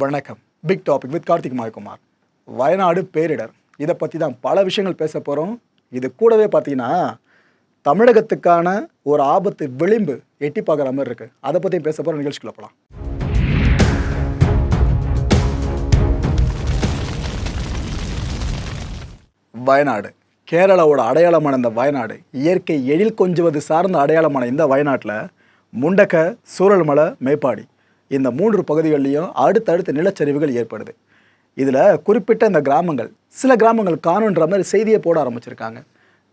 வணக்கம். Big topic with Karthik Mayakumar. Wayanad பேரிடர். இதை பற்றி தான் பல விஷயங்கள் பேச போகிறோம் இது கூடவே பார்த்தீங்கன்னா தமிழகத்துக்கான ஒரு ஆபத்து விளிம்பு எட்டி பார்க்குற மாதிரி இருக்குது அதை பற்றியும் பேச போகிற நிகழ்ச்சிக்குள்ள போகலாம் வயநாடு. கேரளாவோட அடையாளமான இந்த வயநாடு. இயற்கை எழில் கொஞ்சுவது சார்ந்த அடையாளமான இந்த வயநாட்டில் முண்டக்க சூரல்மலை மேப்பாடி. இந்த மூன்று பகுதிகளிலையும் அடுத்தடுத்த நிலச்சரிவுகள் ஏற்படுது. இதில் குறிப்பிட்ட இந்த கிராமங்கள் சில கிராமங்கள் காணுன்ற மாதிரி செய்தியை போட ஆரம்பிச்சிருக்காங்க.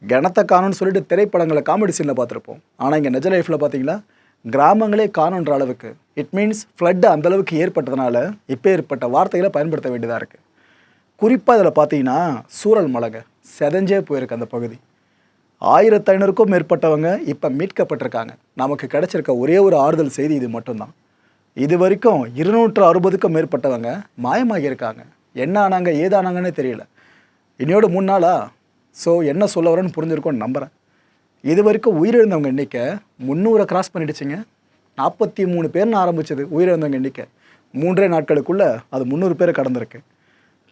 கிணத்தை காணும்னு சொல்லிட்டு திரைப்படங்களை காமெடி சீனில் பார்த்துருப்போம். ஆனால் இங்கே நிஜ லைஃப்பில் பார்த்தீங்களா? கிராமங்களே காணுன்ற அளவுக்கு இட் மீன்ஸ் ஃப்ளட்டு அந்தளவுக்கு ஏற்பட்டதுனால இப்போ ஏற்பட்ட வார்த்தைகளை பயன்படுத்த வேண்டியதாக இருக்குது குறிப்பாக இதில் பார்த்தீங்கன்னா சூரல் மலைங்க செதஞ்சே போயிருக்கு அந்த பகுதி. ஆயிரத்து ஐநூறுக்கும் மேற்பட்டவங்க இப்போ மீட்கப்பட்டிருக்காங்க. நமக்கு கிடைச்சிருக்க ஒரே ஒரு ஆறுதல் செய்தி இது மட்டும்தான். இது வரைக்கும் இருநூற்று அறுபதுக்கும் மேற்பட்டவங்க மாயமாகியிருக்காங்க. என்ன ஆனாங்க ஏதானாங்கன்னே தெரியல. இன்னையோட மூணு நாளா? ஸோ என்ன சொல்ல வரேன்னு புரிஞ்சிருக்கும்னு நம்புகிறேன் இது வரைக்கும் உயிரிழந்தவங்க எண்ணிக்கை முந்நூறை கிராஸ் பண்ணிடுச்சிங்க. நாற்பத்தி மூணு பேர்னு ஆரம்பிச்சது உயிரிழந்தவங்க எண்ணிக்கை. மூன்றே நாட்களுக்குள்ளே அது முந்நூறு பேர் கடந்திருக்கு.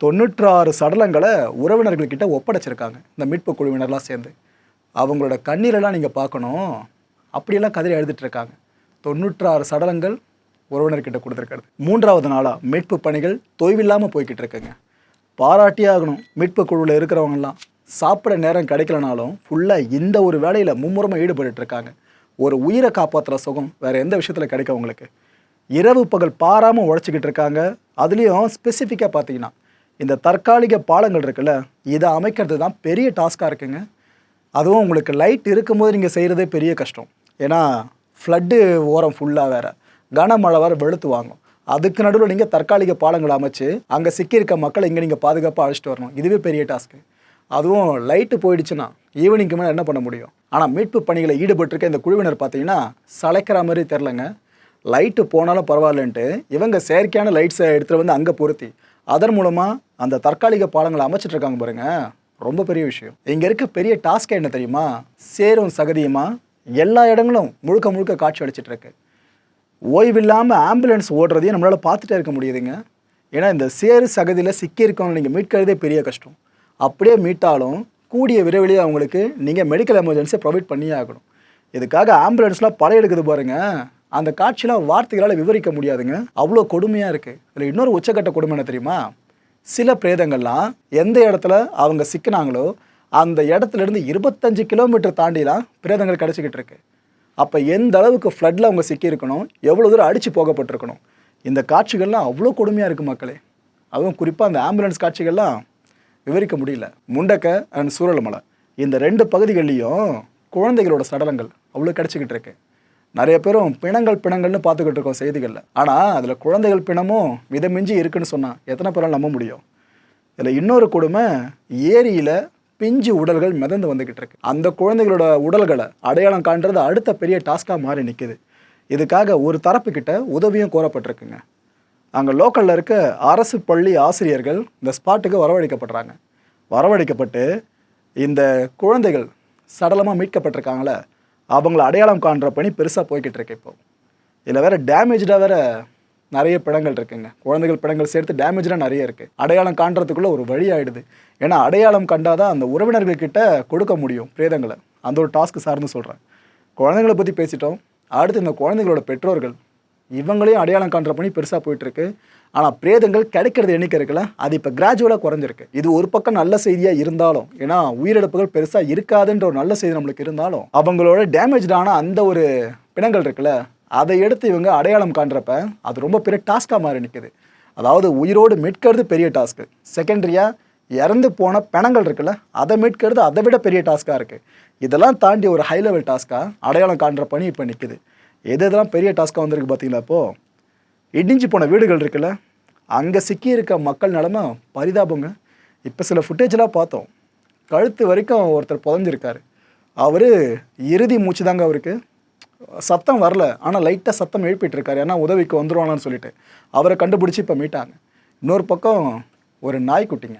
தொண்ணூற்றாறு சடலங்களை உறவினர்கள்கிட்ட ஒப்படைச்சிருக்காங்க இந்த மீட்பு குழுவினர்லாம் சேர்ந்து. அவங்களோட கண்ணீரெல்லாம் நீங்கள் பார்க்கணும். அப்படியெல்லாம் கதிரை எழுதிட்டு இருக்காங்க. தொண்ணூற்றாறு சடலங்கள் உறவினர்கிட்ட கொடுத்துருக்காரு மூன்றாவது நாளாக மீட்பு பணிகள் தொய்வில்லாமல் போய்கிட்டு இருக்குங்க பாராட்டியே ஆகணும். மீட்பு குழுவில் இருக்கிறவங்கலாம் சாப்பிட நேரம் கிடைக்கலனாலும் ஃபுல்லாக இந்த ஒரு வேலையில் மும்முரமாக ஈடுபட்டு இருக்காங்க ஒரு உயிரை காப்பாற்றுற சுகம் வேறு எந்த விஷயத்தில் கிடைக்கும் உங்களுக்கு? இரவு பகல் பாராமல் உழைச்சிக்கிட்டு இருக்காங்க அதுலேயும் ஸ்பெசிஃபிக்காக பார்த்தீங்கன்னா இந்த தற்காலிக பாலங்கள் இருக்குல்ல இதை அமைக்கிறது தான் பெரிய டாஸ்க்காக இருக்குங்க. அதுவும் உங்களுக்கு லைட் இருக்கும்போது நீங்கள் செய்கிறதே பெரிய கஷ்டம். ஏன்னா ஃப்ளட்டு ஓரம் ஃபுல்லாக வேறு. கனமழை வர வெளுத்து வாங்கும். அதுக்கு நடுவில் நீங்கள் தற்காலிக பாலங்களை அமைச்சு அங்கே சிக்கியிருக்க மக்களை இங்கே நீங்கள் பாதுகாப்பாக அழைச்சிட்டு வரணும். இதுவே பெரிய டாஸ்க்கு. அதுவும் லைட்டு போயிடுச்சுன்னா ஈவினிங்க்கு மேலே என்ன பண்ண முடியும்? ஆனால் மீட்பு பணிகளை ஈடுபட்டிருக்க இந்த குழுவினர் பார்த்தீங்கன்னா சளைக்கிற மாதிரி தெரிலங்க லைட்டு போனாலும் பரவாயில்லன்ட்டு இவங்க செயற்கையான லைட்ஸை எடுத்துகிட்டு வந்து அங்கே பொருத்தி அதன் மூலமாக அந்த தற்காலிக பாலங்களை அமைச்சிட்டு இருக்காங்க பாருங்க. ரொம்ப பெரிய விஷயம். இங்கே இருக்க பெரிய டாஸ்க் என்ன தெரியுமா? சேரும் சகதியுமா? எல்லா இடங்களும் முழுக்க முழுக்க காட்சி அளிச்சிட்டு ஓய்வில்லாமல் ஆம்புலன்ஸ் ஓடுறதையும் நம்மளால் பார்த்துட்டே இருக்க முடியுதுங்க. ஏன்னா இந்த சேறு சகதியில் சிக்கியிருக்கவங்க நீங்கள் மீட்கிறதே பெரிய கஷ்டம். அப்படியே மீட்டாலும் கூடிய விரைவிலேயே அவங்களுக்கு நீங்கள் மெடிக்கல் எமர்ஜென்சியை ப்ரொவைட் பண்ணியே ஆகணும். இதுக்காக ஆம்புலன்ஸ்லாம் படையெடுக்குது எடுக்குது பாருங்க. அந்த காட்சியெலாம் வார்த்தைகளால் விவரிக்க முடியாதுங்க. அவ்வளோ கொடுமையாக இருக்குது இதில் இன்னொரு உச்சக்கட்ட கொடுமை என்ன தெரியுமா? சில பிரேதங்கள்லாம் எந்த இடத்துல அவங்க சிக்கினாங்களோ அந்த இடத்துல இருந்து இருபத்தஞ்சு கிலோமீட்டர் தாண்டிலாம் பிரேதங்கள் கிடச்சிக்கிட்டு இருக்குது அப்போ எந்த அளவுக்கு ஃப்ளட்டில் அவங்க சிக்கியிருக்கணும் எவ்வளோ தூரம் அடித்து போகப்பட்டிருக்கணும்? இந்த காட்சிகள்லாம் அவ்வளோ கொடுமையாக இருக்குது மக்களே. அதுவும் குறிப்பாக அந்த ஆம்புலன்ஸ் காட்சிகள்லாம் விவரிக்க முடியல. முண்டக்க அண்ட் சூரல்மலை. இந்த ரெண்டு பகுதிகள்லேயும் குழந்தைகளோட சடலங்கள் அவ்வளோ கிடச்சிக்கிட்டு இருக்கு. நிறைய பேரும் பிணங்கள் பிணங்கள்னு பார்த்துக்கிட்டு இருக்கோம் செய்திகளில். ஆனால் அதில் குழந்தைகள் பிணமும் மிதமிஞ்சி இருக்குன்னு சொன்னால் எத்தனை பேரால் நம்ப முடியும்? இதில் இன்னொரு கொடுமை ஏரியில் பிஞ்சு உடல்கள் மிதந்து வந்துக்கிட்டு இருக்கு. அந்த குழந்தைகளோட உடல்களை அடையாளம் காண்றது அடுத்த பெரிய டாஸ்காக மாறி நிற்குது இதுக்காக ஒரு தரப்புக்கிட்ட உதவியும் கோரப்பட்டிருக்குங்க. அங்கே லோக்கலில் இருக்க அரசு பள்ளி ஆசிரியர்கள் இந்த ஸ்பாட்டுக்கு வரவழைக்கப்படுறாங்க. வரவழைக்கப்பட்டு இந்த குழந்தைகள் சடலமாக மீட்கப்பட்டிருக்காங்களே அவங்கள அடையாளம் காண்ற பணி பெருசாக போய்கிட்டு இருக்கு இப்போ. இதில் வேறு டேமேஜாக வேறு நிறைய பிணங்கள் இருக்குங்க. குழந்தைகள் பிணங்கள் சேர்த்து டேமேஜ்லாம் நிறைய இருக்குது அடையாளம் காண்றதுக்குள்ளே ஒரு வழி ஆகிடுது ஏன்னா அடையாளம் கண்டாதான் அந்த உறவினர்கள்கிட்ட கொடுக்க முடியும் பிரேதங்களை. அந்த ஒரு டாஸ்க்கு சார்ந்து சொல்கிறேன் குழந்தைங்களை பற்றி பேசிட்டோம். அடுத்து இந்த குழந்தைங்களோட பெற்றோர்கள். இவங்களையும் அடையாளம் காண்ற பணி பெருசாக போயிட்டுருக்கு. ஆனால் பிரேதங்கள் கிடைக்கிறது எண்ணிக்கை இருக்குல்ல அது இப்போ கிராஜுவலாக குறைஞ்சிருக்கு. இது ஒரு பக்கம் நல்ல செய்தியாக இருந்தாலும் ஏன்னா உயிரிழப்புகள் பெருசாக இருக்காதுன்ற ஒரு நல்ல செய்தி நம்மளுக்கு இருந்தாலும் அவங்களோட டேமேஜ்டான அந்த ஒரு பிணங்கள் இருக்குல்ல அதை எடுத்து இவங்க அடையாளம் காண்றப்ப அது ரொம்ப பெரிய டாஸ்காக மாறி நிற்குது அதாவது உயிரோடு மீட்கிறது பெரிய டாஸ்க்கு செகண்டரியாக இறந்து போன பிணங்கள் இருக்குல்ல அதை மீட்கிறது அதை விட பெரிய டாஸ்காக இருக்குது இதெல்லாம் தாண்டி ஒரு ஹை லெவல் டாஸ்க்காக அடையாளம் காண்ற பணி இப்போ நிற்குது எது எதெல்லாம் பெரிய டாஸ்க்காக வந்திருக்கு பார்த்தீங்களா இப்போது இடிஞ்சு போன வீடுகள் இருக்குல்ல அங்கே சிக்கி இருக்க மக்கள் நிலமை பரிதாபங்க. இப்போ சில ஃபுட்டேஜெலாம் பார்த்தோம். கழுத்து வரைக்கும் ஒருத்தர் புதஞ்சிருக்காரு. அவர் இறுதி மூச்சு தாங்க அவருக்கு. சத்தம் வரல. ஆனால் லைட்டாக சத்தம் எழுப்பிட்டுருக்காரு. ஏன்னா உதவிக்கு வந்துடுவாங்கன்னு சொல்லிட்டு. அவரை கண்டுபிடிச்சி இப்போ மீட்டாங்க. இன்னொரு பக்கம் ஒரு நாய்க்குட்டிங்க.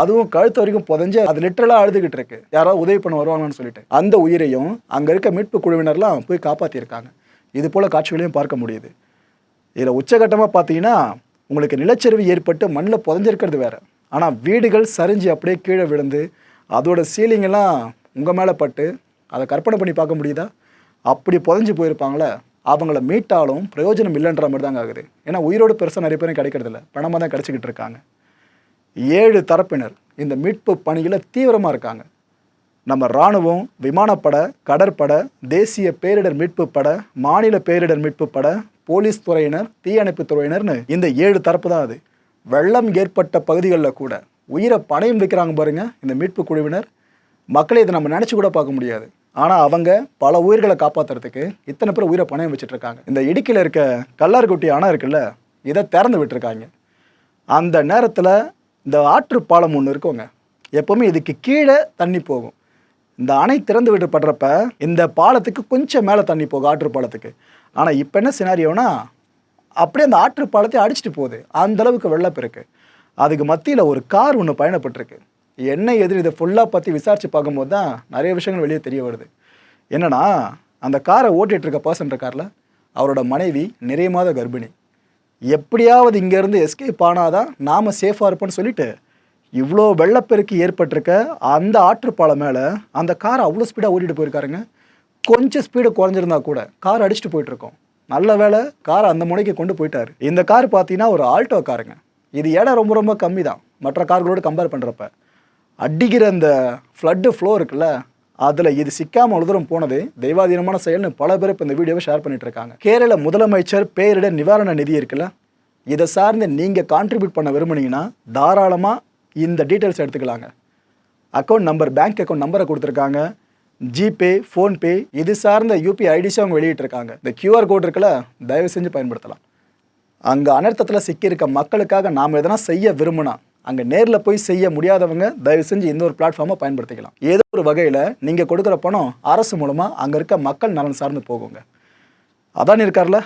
அதுவும் கழுத்து வரைக்கும் புதஞ்சு அது லிட்டரலாக அழுதுகிட்டு இருக்கு. யாராவது உதவி பண்ண வருவாங்கன்னு சொல்லிட்டு. அந்த உயிரையும் அங்கே இருக்க மீட்பு குழுவினர்லாம் போய் காப்பாற்றியிருக்காங்க இது போல் காட்சிகளையும் பார்க்க முடியுது. இதில் உச்சகட்டமாக பார்த்தீங்கன்னா உங்களுக்கு நிலச்சரிவு ஏற்பட்டு மண்ணில் புதஞ்சிருக்கிறது வேறு. ஆனால் வீடுகள் சரிஞ்சு அப்படியே கீழே விழுந்து அதோட சீலிங்கெல்லாம் உங்கள் மேலே பட்டு அதை கற்பனை பண்ணி பார்க்க முடியுதா? அப்படி புதஞ்சு போயிருப்பாங்களே அவங்கள மீட்டாலும் பிரயோஜனம் இல்லைன்ற மாதிரி தாங்க ஆகுது. ஏன்னா உயிரோடு பெருசாக நிறைய பேரும் கிடைக்கிறதில்ல பணமாக தான் கிடச்சிக்கிட்டு இருக்காங்க. ஏழு தரப்பினர் இந்த மீட்பு பணியில் தீவிரமாக இருக்காங்க. நம்ம இராணுவம் விமானப்படை கடற்படை தேசிய பேரிடர் மீட்பு படை மாநில பேரிடர் மீட்பு படை போலீஸ் துறையினர் தீயணைப்பு துறையினர்னு இந்த ஏழு தரப்பு தான் அது. வெள்ளம் ஏற்பட்ட பகுதிகளில் கூட உயிரை பணையம் வைக்கிறாங்க பாருங்கள் இந்த மீட்பு குழுவினர். மக்களை இதை நம்ம நினச்சி கூட பார்க்க முடியாது. ஆனால் அவங்க பல உயிர்களை காப்பாற்றுறதுக்கு இத்தனை பேர் உயிரை பணயம் வச்சுட்ருக்காங்க. இந்த இடுக்கியில் இருக்க கல்லார்குட்டி அணை இருக்குல்ல இதை திறந்து விட்டுருக்காங்க. அந்த நேரத்தில் இந்த ஆற்று பாலம் ஒன்று இருக்குங்க. எப்போவுமே இதுக்கு கீழே தண்ணி போகும். இந்த அணை திறந்து விடப்படுறப்ப இந்த பாலத்துக்கு கொஞ்சம் மேலே தண்ணி போகும் ஆற்று பாலத்துக்கு. ஆனால் இப்போ என்ன சினாரியோனா அப்படியே அந்த ஆற்று பாலத்தை அடிச்சிட்டு போகுது. அந்த அளவுக்கு வெள்ளப்பெருக்கு. அதுக்கு மத்தியில் ஒரு கார் ஒன்று பயணப்பட்டிருக்கு. என்ன எதிர் இதை ஃபுல்லாக பற்றி விசாரித்து பார்க்கும்போது தான் நிறைய விஷயங்கள் வெளியே தெரிய வருது. என்னென்னா அந்த காரை ஓட்டிகிட்டு இருக்க பர்சன் இருக்கார்ல அவரோட மனைவி நிறைய மாத கர்ப்பிணி. எப்படியாவது இங்கேருந்து எஸ்கேப் ஆனாதான் நாம் சேஃபாக இருப்போம்னு சொல்லிட்டு இவ்வளோ வெள்ளப்பெருக்கு ஏற்பட்டிருக்க அந்த ஆற்றுப்பாலம் மேலே அந்த காரை அவ்வளோ ஸ்பீடாக ஓட்டிகிட்டு போயிருக்காருங்க. கொஞ்சம் ஸ்பீடு குறைஞ்சிருந்தா கூட கார் அடிச்சுட்டு போயிட்டுருக்கோம். நல்ல வேளை காரை அந்த முனைக்கு கொண்டு போயிட்டாரு. இந்த கார் பார்த்தீங்கன்னா ஒரு ஆல்டோ காருங்க இது இடம் ரொம்ப ரொம்ப கம்மி தான் மற்ற கார்களோடு கம்பேர் பண்ணுறப்ப அடிக்கிற அந்த ஃப்ளட்டு ஃப்ளோ இருக்குல்ல அதில் இது சிக்காமல் அவ்வளோ தூரம் போனது தெய்வாதீனமான செயல்னு பல பேர் இப்போ இந்த வீடியோவை ஷேர் பண்ணிட்டு இருக்காங்க கேரள முதலமைச்சர் பேரிடர் நிவாரண நிதி இருக்குல்ல இதை சார்ந்து நீங்கள் கான்ட்ரிபியூட் பண்ண விரும்புனீங்கன்னா தாராளமாக இந்த டீட்டெயில்ஸ் எடுத்துக்கலாங்க. அக்கௌண்ட் நம்பர் பேங்க் அக்கௌண்ட் நம்பரை கொடுத்துருக்காங்க. ஜிபே ஃபோன்பே இது சார்ந்த யூபிஐ ஐடிஸும் அவங்க வெளியிட்டிருக்காங்க. இந்த கியூஆர் கோட் இருக்குல்ல தயவு செஞ்சு பயன்படுத்தலாம். அங்கே அனர்த்தத்தில் சிக்கியிருக்க மக்களுக்காக நாம் எதனா செய்ய விரும்புனா அங்கே நேரில் போய் செய்ய முடியாதவங்க தயவு செஞ்சு இந்த ஒரு பிளாட்ஃபார்மை பயன்படுத்திக்கலாம். ஏதோ ஒரு வகையில் நீங்கள் கொடுக்குற பணம் அரசு மூலமாக அங்கே இருக்க மக்கள் நலன் சார்ந்து போகுங்க. அதானி இருக்கார்ல?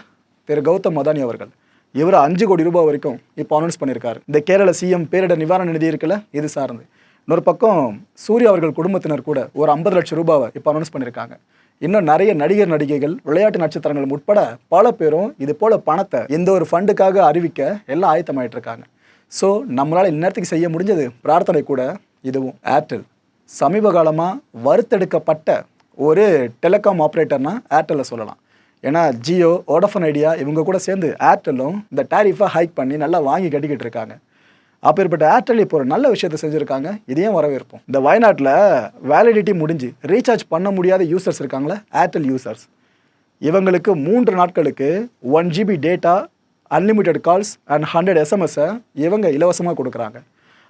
திரு கௌதம் அதானி அவர்கள். இவர் அஞ்சு கோடி ரூபாய் வரைக்கும் இப்போ அனௌன்ஸ் பண்ணியிருக்காரு இந்த கேரள சிஎம் பேரிடர் நிவாரண நிதி இருக்குல்ல இது சார்ந்து. இன்னொரு பக்கம் சூர்யா அவர்கள் குடும்பத்தினர் கூட ஒரு ஐம்பது லட்சம் ரூபாவை இப்போ அனௌன்ஸ் பண்ணியிருக்காங்க இன்னும் நிறைய நடிகர் நடிகைகள் விளையாட்டு நட்சத்திரங்கள் உட்பட பல பேரும் இது போல பணத்தை எந்த ஒரு ஃபண்டுக்காக அறிவிக்க எல்லாம் ஆயத்தமாயிட்டு இருக்காங்க. ஸோ நம்மளால் இந்நேரத்துக்கு செய்ய முடிஞ்சது பிரார்த்தனை கூட இதுவும். ஏர்டெல் சமீப காலமாக வறுத்தெடுக்கப்பட்ட ஒரு டெலிகாம் ஆப்ரேட்டர்னா ஏர்டெல்லை சொல்லலாம். ஏன்னா ஜியோ வோடஃபோன் ஐடியா இவங்க கூட சேர்ந்து ஏர்டெல்லும் இந்த டேரிஃபை ஹைக் பண்ணி நல்லா வாங்கி கட்டிக்கிட்டு இருக்காங்க. அப்பேற்பட்ட ஏர்டெல் இப்போ ஒரு நல்ல விஷயத்தை செஞ்சுருக்காங்க. இதையும் வரவேற்போம். இந்த வயநாட்டில் வேலிடிட்டி முடிஞ்சு ரீசார்ஜ் பண்ண முடியாத யூசர்ஸ் இருக்காங்களே ஏர்டெல் யூசர்ஸ் இவங்களுக்கு மூன்று நாட்களுக்கு one GB data unlimited calls and hundred எஸ்எம்எஸ்ஸை இவங்க இலவசமாக கொடுக்குறாங்க.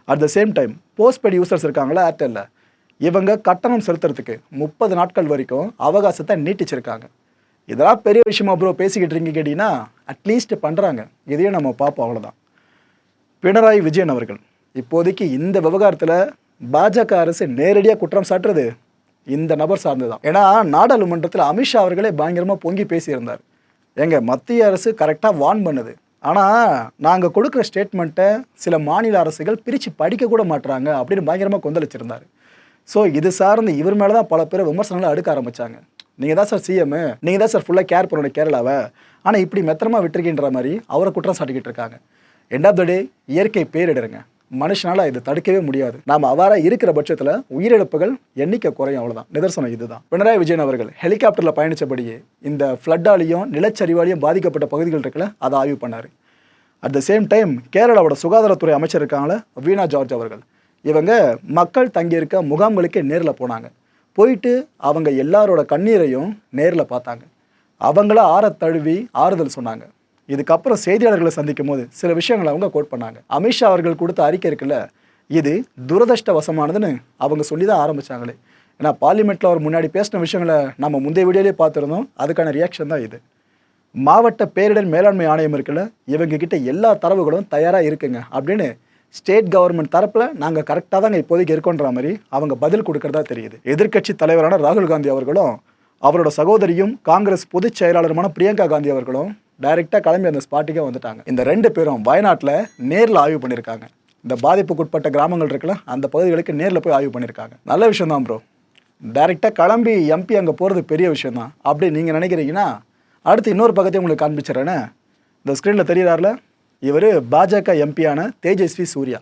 At the same time postpaid users இருக்காங்களா ஏர்டெல்லில் இவங்க கட்டணம் செலுத்துறதுக்கு முப்பது நாட்கள் வரைக்கும் அவகாசத்தை நீட்டிச்சிருக்காங்க. இதெல்லாம் பெரிய விஷயமா ப்ரோ பேசிக்கிட்டு இருக்கீங்க கேட்டிங்கன்னா அட்லீஸ்ட் பண்ணுறாங்க இதையும் நம்ம பார்ப்போம் அவ்வளோதான் பினராயி விஜயன் அவர்கள் இப்போதைக்கு இந்த விவகாரத்தில் பாஜக அரசு நேரடியாக குற்றம் சாட்டுறது இந்த நபர் சார்ந்து தான் ஏன்னா நாடாளுமன்றத்தில் அமித்ஷா அவர்களே பயங்கரமாக பொங்கி பேசியிருந்தார். எங்க மத்திய அரசு கரெக்டாக வார்ன் பண்ணுது. ஆனால் நாங்கள் கொடுக்குற ஸ்டேட்மெண்ட்டை சில மாநில அரசுகள் பிரித்து படிக்க கூட மாட்டுறாங்க அப்படின்னு பயங்கரமாக கொந்தளிச்சிருந்தார். ஸோ இது சார்ந்து இவர் மேலே தான் பல பேர் விமர்சனங்களை அடுக்க ஆரம்பித்தாங்க நீங்கள் தான் சார் சிஎம் நீங்கள் தான் சார் ஃபுல்லாக கேர் பண்ணணும் கேரளாவை. ஆனால் இப்படி மெத்தனமாக விட்டுருக்கின்ற மாதிரி அவரை குற்றம் சாட்டிக்கிட்டு இருக்காங்க. எண்ட் ஆஃப் த டே இயற்கை பேரிடருங்க. மனுஷனால் இதை தடுக்கவே முடியாது. நாம் அவ்வாறாக இருக்கிற பட்சத்தில் உயிரிழப்புகள் எண்ணிக்கை குறையும் அவ்வளோதான் நிதர்சனம் இதுதான். பினராயி விஜயன் அவர்கள் ஹெலிகாப்டரில் பயணித்தபடியே இந்த ஃப்ளட்டாலையும் நிலச்சரிவாலையும் பாதிக்கப்பட்ட பகுதிகள் இருக்குல்ல அதை ஆய்வு பண்ணார். அட் த சேம் டைம் கேரளாவோட சுகாதாரத்துறை அமைச்சர் இருக்காங்களே வீணா ஜார்ஜ் அவர்கள். இவங்க மக்கள் தங்கியிருக்க முகாம்களுக்கே நேரில் போனாங்க. போயிட்டு அவங்க எல்லாரோட கண்ணீரையும் நேரில் பார்த்தாங்க. அவங்கள ஆற தழுவி ஆறுதல் சொன்னாங்க. இதுக்கப்புறம் செய்தியாளர்களை சந்திக்கும் போது சில விஷயங்களை அவங்க கோட் பண்ணாங்க. அமித்ஷா அவர்கள் கொடுத்த அறிக்கை இருக்குல்ல இது துரதிருஷ்டவசமானதுன்னு அவங்க சொல்லி தான் ஆரம்பித்தாங்களே ஏன்னா பார்லிமெண்ட்டில் அவர் முன்னாடி பேசின விஷயங்களை நம்ம முந்தைய வீடியோலேயே பார்த்துருந்தோம். அதுக்கான ரியாக்ஷன் தான் இது. மாவட்ட பேரிடர் மேலாண்மை ஆணையம் இருக்குல்ல இவங்க கிட்ட எல்லா தரவுகளும் தயாராக இருக்குங்க. அப்படின்னு ஸ்டேட் கவர்மெண்ட் தரப்பில் நாங்கள் கரெக்டாக தாங்க இப்போதைக்கு இருக்கோன்ற மாதிரி அவங்க பதில் கொடுக்கறதா தெரியுது. எதிர்க்கட்சி தலைவரான ராகுல் காந்தி அவர்களும் அவரோட சகோதரியும் காங்கிரஸ் பொதுச் செயலாளருமான பிரியங்கா காந்தி அவர்களும் டைரெக்டாக கிளம்பி அந்த ஸ்பாட்டுக்கே வந்துட்டாங்க. இந்த ரெண்டு பேரும் வயநாட்டில் நேரில் ஆய்வு பண்ணியிருக்காங்க இந்த பாதிப்புக்குட்பட்ட கிராமங்கள் இருக்குல்ல அந்த பகுதிகளுக்கு நேரில் போய் ஆய்வு பண்ணியிருக்காங்க நல்ல விஷயம் தான் ப்ரோ டைரெக்டாக கிளம்பி எம்பி அங்கே போகிறது பெரிய விஷயம் தான் அப்படி நீங்கள் நினைக்கிறீங்கன்னா அடுத்து இன்னொரு பக்கத்தையும் உங்களுக்கு காண்பிச்சிடறேன்னு இந்த ஸ்க்ரீனில் தெரிகிறார்ல இவர் பாஜக எம்பியான தேஜஸ்வி சூர்யா.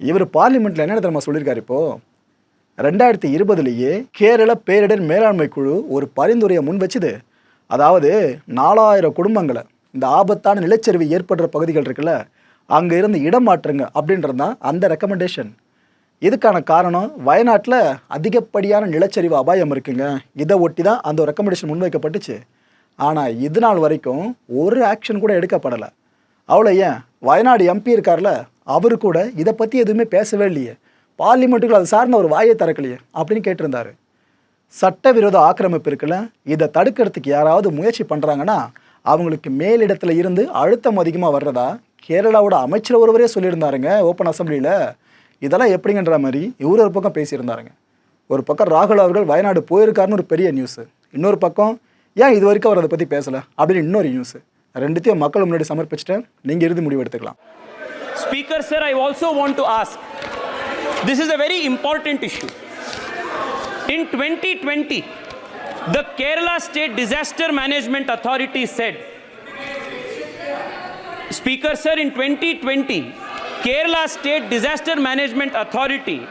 இவர் பார்லிமெண்ட்டில் என்ன தெரியுமா சொல்லியிருக்காரு இப்போ? ரெண்டாயிரத்தி இருபதுலேயே கேரள பேரிடர் மேலாண்மை குழு ஒரு பரிந்துரையை முன் வச்சுது அதாவது நாலாயிரம் குடும்பங்களை இந்த ஆபத்தான நிலச்சரிவு ஏற்படுற பகுதிகள் இருக்குல்ல அங்கே இருந்து இடம் மாற்றுங்க அப்படின்றது தான் அந்த ரெக்கமெண்டேஷன் இதுக்கான காரணம் வயநாட்டில் அதிகப்படியான நிலச்சரிவு அபாயம் இருக்குங்க. இதை ஒட்டி தான் அந்த ரெக்கமெண்டேஷன் முன்வைக்கப்பட்டுச்சு. ஆனால் இது நாள் வரைக்கும் ஒரு ஆக்ஷன் கூட எடுக்கப்படலை. அவ்வளோ ஏன்? வயநாடு எம்பி இருக்கார்ல அவர் கூட இதை பற்றி எதுவுமே பேசவே இல்லையே. பார்லிமெண்ட்டுக்குள்ள அது சார்ந்த ஒரு வாயை திறக்கலையே அப்படின்னு கேட்டிருந்தாரு. சட்டவிரோத ஆக்கிரமிப்பு இருக்குல்ல இதை தடுக்கிறதுக்கு யாராவது முயற்சி பண்ணுறாங்கன்னா அவங்களுக்கு மேலிடத்துல இருந்து அழுத்தம் அதிகமாக வர்றதா கேரளாவோட அமைச்சர் ஒருவரே சொல்லியிருந்தாருங்க ஓப்பன் அசம்பிளியில். இதெல்லாம் எப்படிங்கன்ற மாதிரி இவர் ஒரு பக்கம் பேசியிருந்தாருங்க. ஒரு பக்கம் ராகுல் அவர்கள் வயநாடு போயிருக்காருன்னு ஒரு பெரிய நியூஸு இன்னொரு பக்கம் ஏன் இது வரைக்கும் அவர் அதை பற்றி பேசலை? அப்படின்னு இன்னொரு நியூஸு ரெண்டுத்தையும் மக்கள் முன்னாடி சமர்ப்பிச்சிட்டேன். நீங்கள் இறுதி முடிவு எடுத்துக்கலாம். Speaker sir I also want to ask this is a very important issue In 2020, the Kerala State Disaster Management Authority said, Speaker, sir, in 2020, Kerala State Disaster Management Authority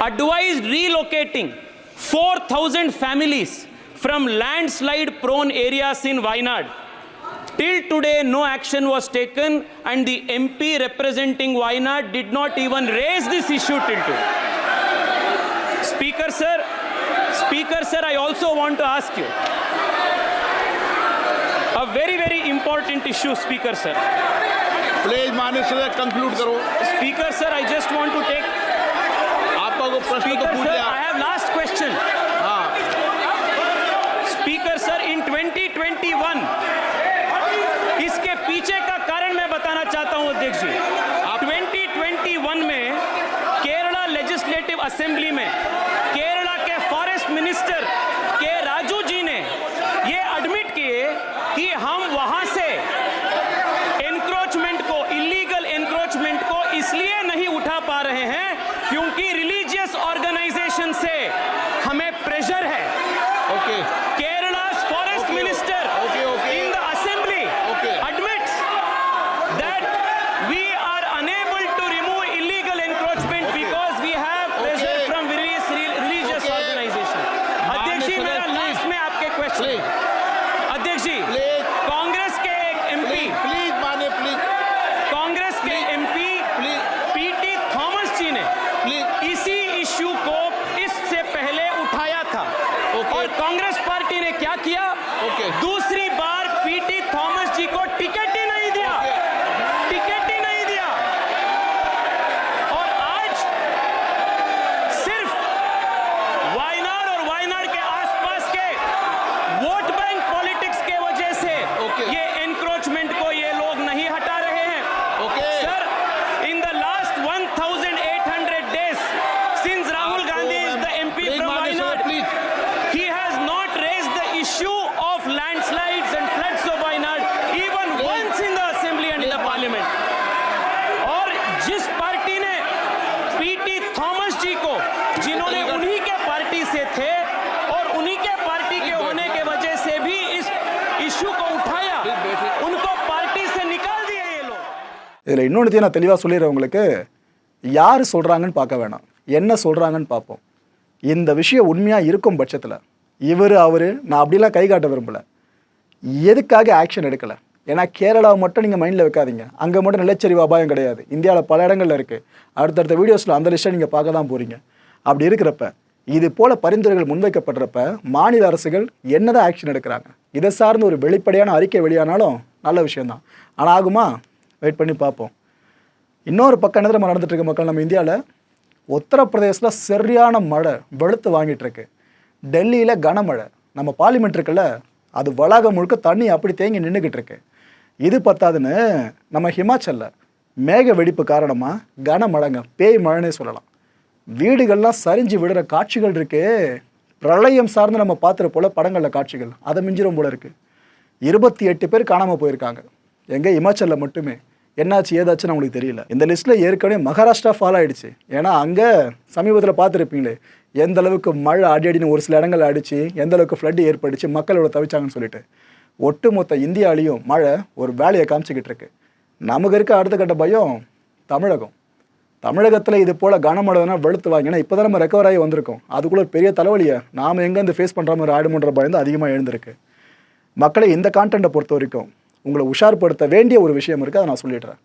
advised relocating 4,000 families from landslide prone areas in Wayanad. Till today, no action was taken, and the MP representing Wayanad did not even raise this issue till today. Speaker, sir, Speaker, sir, I also want to ask you a very, very important issue, Speaker, sir. Please मान्य सदस्य conclude करो Speaker, sir, I just want to take. आपका वो प्रश्न तो Speaker, पूछ लिया I have last question. हाँ स्पीकर सर इन 2021 इसके पीछे का कारण मैं बताना चाहता हूँ अध्यक्ष जी 2021 में केरला लेजिस्लेटिव असेंबली में के मिनिस्टर के राजू जी ने ये एडमिट किए कि हम वहाँ से एनक्रोचमेंट को इलीगल एनक्रोचमेंट को इसलिए नहीं उठा पा रहे हैं क्योंकि रिलीजियस ऑर्गेनाइजेशन से हमें प्रेशर है। Okay Kerala's okay. दूसरी बार पीटी थॉमस जी को टिकट ही नहीं இதில் இன்னொன்றுத்தையும் நான் தெளிவாக சொல்லிடுறேன் உங்களுக்கு யார் சொல்கிறாங்கன்னு பார்க்க வேணாம். என்ன சொல்கிறாங்கன்னு பார்ப்போம். இந்த விஷயம் உண்மையாக இருக்கும் பட்சத்தில் இவர் அவர் நான் அப்படிலாம் கை காட்ட விரும்பலை. எதுக்காக ஆக்ஷன் எடுக்கலை? ஏன்னா கேரளாவை மட்டும் நீங்கள் மைண்டில் வைக்காதீங்க. அங்கே மட்டும் நிலச்சரிவு அபாயம் கிடையாது. இந்தியாவில் பல இடங்களில் இருக்குது அடுத்தடுத்த வீடியோஸில் அந்த லிஸ்ட்டை நீங்கள் பார்க்க தான் போகிறீங்க அப்படி இருக்கிறப்ப இது போல பரிந்துரைகள் முன்வைக்கப்படுறப்ப மாநில அரசுகள் என்னதான் ஆக்ஷன் எடுக்கிறாங்க? இதை சார்ந்து ஒரு வெளிப்படையான அறிக்கை வெளியானாலும் நல்ல விஷயம்தான். ஆனால் ஆகுமா? வெயிட் பண்ணி பார்ப்போம். இன்னொரு பக்கம் என்ன நம்ம நடந்துட்டு இருக்க மக்கள்? நம்ம இந்தியாவில் உத்தரப்பிரதேசத்தில் சரியான மழை வெளுத்து வாங்கிட்டுருக்கு டெல்லியில் கனமழை. நம்ம பார்லிமெண்ட் இருக்குல்ல அது வளாகம் முழுக்க தண்ணி அப்படி தேங்கி நின்றுக்கிட்டு இருக்கு. இது பத்தாதுன்னு நம்ம ஹிமாச்சலில் மேக வெடிப்பு காரணமாக கனமழைங்க பேய் மழைனே சொல்லலாம். வீடுகள்லாம் சரிஞ்சு விடுற காட்சிகள் இருக்குது பிரளயம் சார்ந்து நம்ம பார்த்துற போல் படங்களில் காட்சிகள். அதை மிஞ்சிரும் போல இருக்குது இருபத்தி எட்டு பேர் காணாமல் போயிருக்காங்க. எங்கே? இமாச்சலில் மட்டுமே. என்னாச்சு ஏதாச்சுன்னு அவங்களுக்கு தெரியல. இந்த லிஸ்ட்டில் ஏற்கனவே மகாராஷ்டிரா ஃபால் ஆயிடுச்சு. ஏன்னா அங்கே சமீபத்தில் பார்த்துருப்பீங்களே எந்த அளவுக்கு மழை அடி அடின்னு ஒரு சில இடங்கள் அடிச்சு எந்த அளவுக்கு ஃப்ளட் ஏற்படுச்சு மக்கள் எவ்வளோ தவிச்சாங்கன்னு சொல்லிட்டு. ஒட்டுமொத்த இந்தியாலையும் மழை ஒரு வேலையை காமிச்சிக்கிட்டு இருக்கு. நமக்கு இருக்க அடுத்த கட்ட பயம் தமிழகம். தமிழகத்தில் இது போல் கனமழைனா வெளுத்து வாங்கினா இப்போ தான் நம்ம ரெக்கவர் ஆகி வந்திருக்கோம். அதுக்குள்ளே ஒரு பெரிய தலைவலியை நாம் எங்கேருந்து ஃபேஸ் பண்ணுற மாதிரி ஆடுமன்ற பயம் தான் அதிகமாக எழுந்திருக்கு. மக்களை இந்த கான்டென்ட்டை பொறுத்த வரைக்கும் உங்களை உஷார்படுத்த வேண்டிய ஒரு விஷயம் இருக்குது அதை நான் சொல்லிடுறேன்.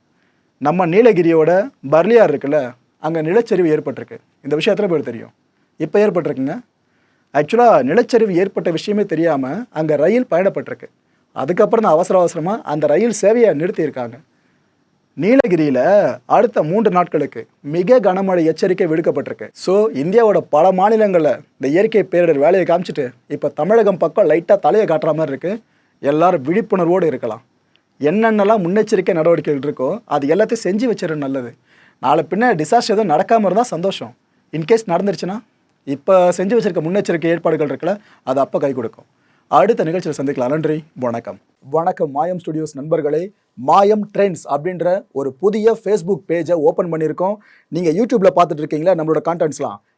நம்ம நீலகிரியோட பர்லியார் இருக்குல்ல அங்கே நிலச்சரிவு ஏற்பட்டிருக்கு. இந்த விஷயம் எத்தனை பேர் தெரியும்? இப்போ ஏற்பட்டிருக்குங்க. ஆக்சுவலாக நிலச்சரிவு ஏற்பட்ட விஷயமே தெரியாமல் அங்கே ரயில் பயணப்பட்டிருக்கு. அதுக்கப்புறம் தான் அவசர அவசரமாக அந்த ரயில் சேவையை நிறுத்தியிருக்காங்க. நீலகிரியில் அடுத்த மூன்று நாட்களுக்கு மிக கனமழை எச்சரிக்கை விடுக்கப்பட்டிருக்கு. ஸோ இந்தியாவோட பல மாநிலங்களில் இந்த இயற்கை பேரிடர் வேலையை காமிச்சிட்டு இப்போ தமிழகம் பக்கம் லைட்டாக தலையை காட்டுற மாதிரி இருக்குது எல்லாரும் விழிப்புணர்வோடு இருக்கலாம். என்னென்னலாம் முன்னெச்சரிக்கை நடவடிக்கைகள் இருக்கோ அது எல்லாத்தையும் செஞ்சு வச்சிரு நல்லது. நாளை பின்ன டிசாஸ்டர் எதுவும் நடக்காமல் இருந்தால் சந்தோஷம். இன்கேஸ் நடந்துருச்சுன்னா இப்போ செஞ்சு வச்சிருக்க முன்னெச்சரிக்கை ஏற்பாடுகள் இருக்குல்ல அது அப்போ கை கொடுக்கும். அடுத்த நிகழ்ச்சியில் சந்திக்கலாம். நன்றி வணக்கம். வணக்கம் மாயம் ஸ்டுடியோஸ் நண்பர்களே. மாயம் ட்ரெண்ட்ஸ் அப்படின்ற ஒரு புதிய ஃபேஸ்புக் பேஜை ஓப்பன் பண்ணியிருக்கோம். நீங்கள் யூடியூப்பில் பார்த்துட்டு இருக்கீங்களா? நம்மளோட கான்டென்ட்ஸ்லாம்